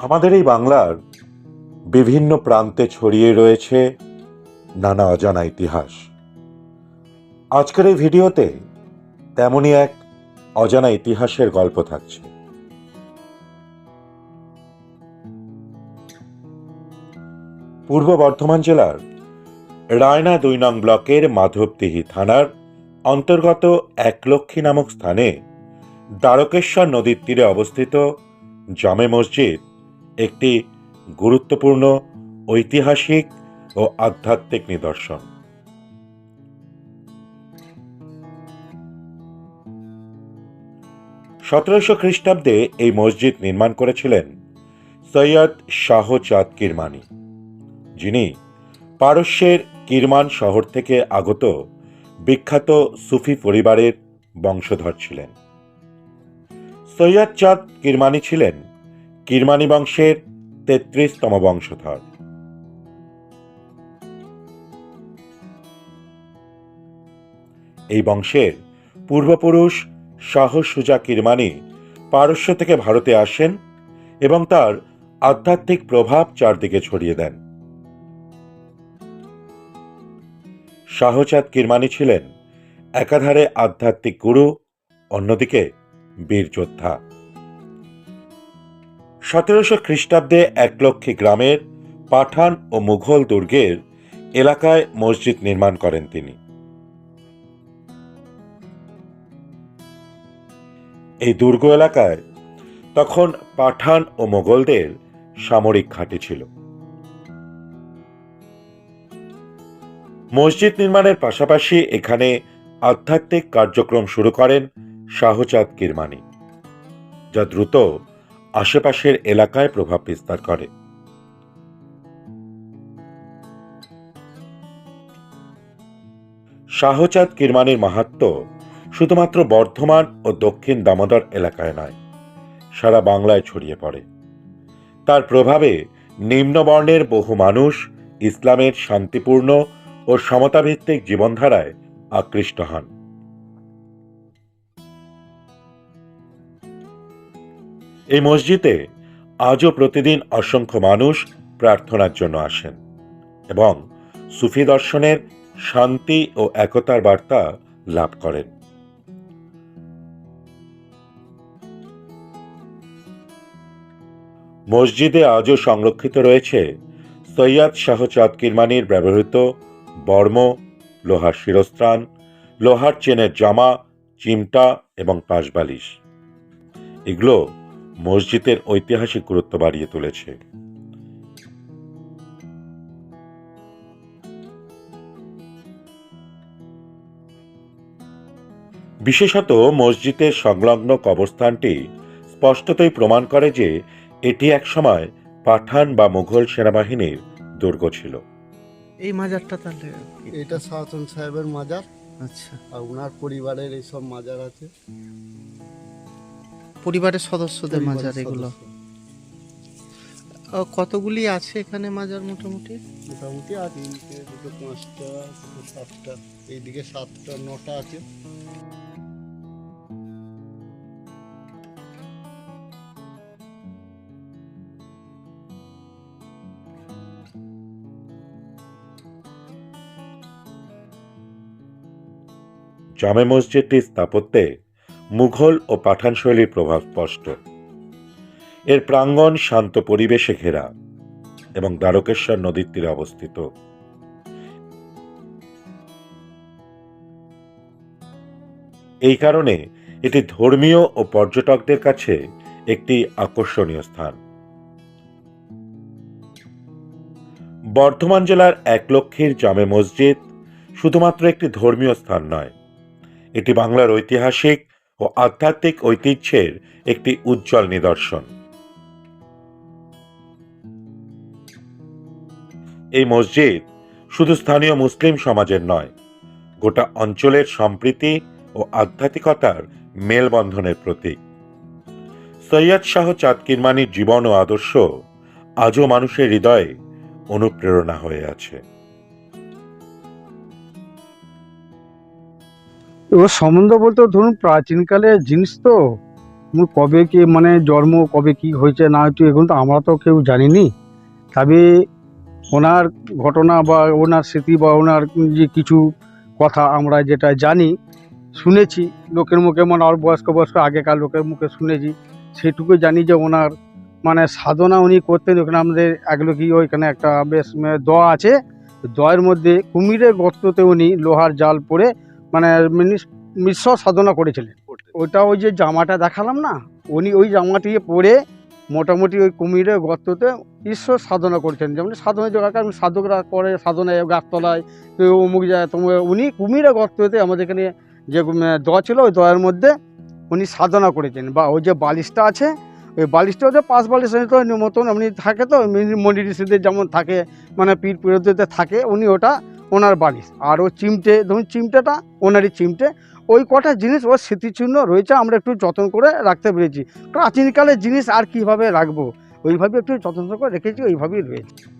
আমাদের এই বাংলার বিভিন্ন প্রান্তে ছড়িয়ে রয়েছে নানা অজানা ইতিহাস। আজকের এই ভিডিওতে তেমনই এক অজানা ইতিহাসের গল্প থাকছে। পূর্ব বর্ধমান জেলার রায়না দুই নং ব্লকের মাধবদিহি থানার অন্তর্গত এক একলক্ষী নামক স্থানে দ্বারকেশ্বর নদীর তীরে অবস্থিত জামে মসজিদ একটি গুরুত্বপূর্ণ, ঐতিহাসিক ও আধ্যাত্মিক নিদর্শন। সতেরোশো খ্রিস্টাব্দে এই মসজিদ নির্মাণ করেছিলেন সৈয়দ শাহ চাঁদ কিরমানি। যিনি পারস্যের কিরমান শহর থেকে আগত বিখ্যাত সুফি পরিবারের বংশধর ছিলেন। সৈয়দ চাঁদ কিরমানি ছিলেন কিরমানি বংশের তেত্রিশতম বংশধর। এই বংশের পূর্বপুরুষ শাহ সুজা কিরমানি পারস্য থেকে ভারতে আসেন এবং তার আধ্যাত্মিক প্রভাব চারদিকে ছড়িয়ে দেন। শাহচাঁদ কিরমানি ছিলেন একাধারে আধ্যাত্মিক গুরু, অন্যদিকে বীর যোদ্ধা। সতেরোশো খ্রিস্টাব্দে একলক্ষী গ্রামের পাঠান ও মুঘল দুর্গের এলাকায় মসজিদ নির্মাণ করেন তিনি। এই দুর্গ এলাকায় তখন পাঠান ও মোগলদের সামরিক ঘাঁটি ছিল। মসজিদ নির্মাণের পাশাপাশি এখানে আধ্যাত্মিক কার্যক্রম শুরু করেন শাহচাঁদ কিরমানি, যা দ্রুত আশেপাশের এলাকায় প্রভাব বিস্তার করে। শাহচাঁদ কিরমানের মাহাত্ম শুধুমাত্র বর্ধমান ও দক্ষিণ দামোদর এলাকায় নয়, সারা বাংলায় ছড়িয়ে পড়ে। তার প্রভাবে নিম্নবর্ণের বহু মানুষ ইসলামের শান্তিপূর্ণ ও সমতাভিত্তিক জীবনধারায় আকৃষ্ট হন। এই মসজিদে আজও প্রতিদিন অসংখ্য মানুষ প্রার্থনার জন্য আসেন এবং সুফি দর্শনের শান্তি ও একতার বার্তা লাভ করেন। মসজিদে আজও সংরক্ষিত রয়েছে সৈয়দ শাহ কিরমানির ব্যবহৃত বর্ম, লোহার শিরস্ত্রাণ, লোহার চেনের জামা, চিমটা এবং পাশবালিশ। এগুলো মসজিদের ঐতিহাসিক গুরুত্ব বাড়িয়ে তুলেছে। বিশেষত মসজিদের সংলগ্ন কবরস্থানটি স্পষ্টতই প্রমাণ করে যে এটি একসময় পাঠান বা মুঘল সেনাবাহিনীর দুর্গ ছিল। এই মাজারটা তাহলে এটা সাহাতন সাহেবের মাজার। আচ্ছা। আর ওনার পরিবারের এইসব মাজার আছে। পরিবারের সদস্যদের মাজার এগুলো। কতগুলি আছে এখানে মাজার মোটামুটি? মোটামুটি আর তিনটে দুটো পাঁচটা দুটো সাতটা এইদিকে সাতটা নটা আছে। জামে মসজিদটির স্থাপত্যে মুঘল ও পাঠান শৈলীর প্রভাব স্পষ্ট। এর প্রাঙ্গণ শান্ত পরিবেশে ঘেরা এবং দ্বারকেশ্বর নদীর তীরে অবস্থিত। এই কারণে এটি ধর্মীয় ও পর্যটকদের কাছে একটি আকর্ষণীয় স্থান। বর্ধমান জেলার একলক্ষীর জামে মসজিদ শুধুমাত্র একটি ধর্মীয় স্থান নয়, এটি বাংলার ঐতিহাসিক ও আধ্যাত্মিক ঐতিহ্যের একটি উজ্জ্বল নিদর্শন। এই মসজিদ শুধু স্থানীয় মুসলিম সমাজের নয়, গোটা অঞ্চলের সম্প্রীতি ও আধ্যাত্মিকতার মেলবন্ধনের প্রতীক। সৈয়দ শাহ চাঁদ কিরমানির জীবন ও আদর্শ আজও মানুষের হৃদয়ে অনুপ্রেরণা হয়ে আছে। এবার সম্বন্ধ বলতে ধরুন প্রাচীনকালে জিনিস তো কবে কি মানে জন্ম, কবে কি হয়েছে, না হয়েছে এখন তো আমরা তো কেউ জানিনি। তবে ওনার ঘটনা বা ওনার স্মৃতি বা ওনার যে কিছু কথা আমরা যেটা জানি, শুনেছি, লোকের মুখে মানে আর বয়স্ক বয়স্ক, আগেকার লোকের মুখে শুনেছি, সেটুকু জানি যে ওনার মানে সাধনা উনি করতেন, ওখানে আমাদের এগুলো কি ওইখানে একটা বেশ মানে দোয়া আছে দয়ের মধ্যে কুমিরের গর্ততে উনি লোহার জাল পরে মানে মিশ্র সাধনা করেছিলেন। ওটা ওই যে জামাটা দেখালাম না? উনি ওই জামাটি পরে মোটামুটি ওই কুমিরের গর্ততে ঈশ্বর সাধনা করছেন। যেমন সাধনা জায়গা সাধকরা করে সাধনায় গাছতলায় কেউ অমুক যায় তোমার উনি কুমিরের গর্ততে আমাদের এখানে যে দোয়া ছিল ওই দোয়ার মধ্যে উনি সাধনা করেছেন। বা ওই যে বালিশটা আছে ওই বালিশটা হচ্ছে পাঁচ বালিশ তো মতন এমনি থাকে তো মন্দির ঋষিদের যেমন থাকে মানে পীর পিরোধীতে থাকে উনি ওটা ওনার বালিশ। আর ও চিমটে, ধরুন চিমটেটা ওনারই চিমটে। ওই কটা জিনিস ওর স্মৃতিচিহ্ন রয়েছে, আমরা একটু যত্ন করে রাখতে পেরেছি। প্রাচীনকালের জিনিস আর কীভাবে রাখব? ওইভাবে একটু যত্ন করে রেখেছি, ওইভাবেই রয়েছে।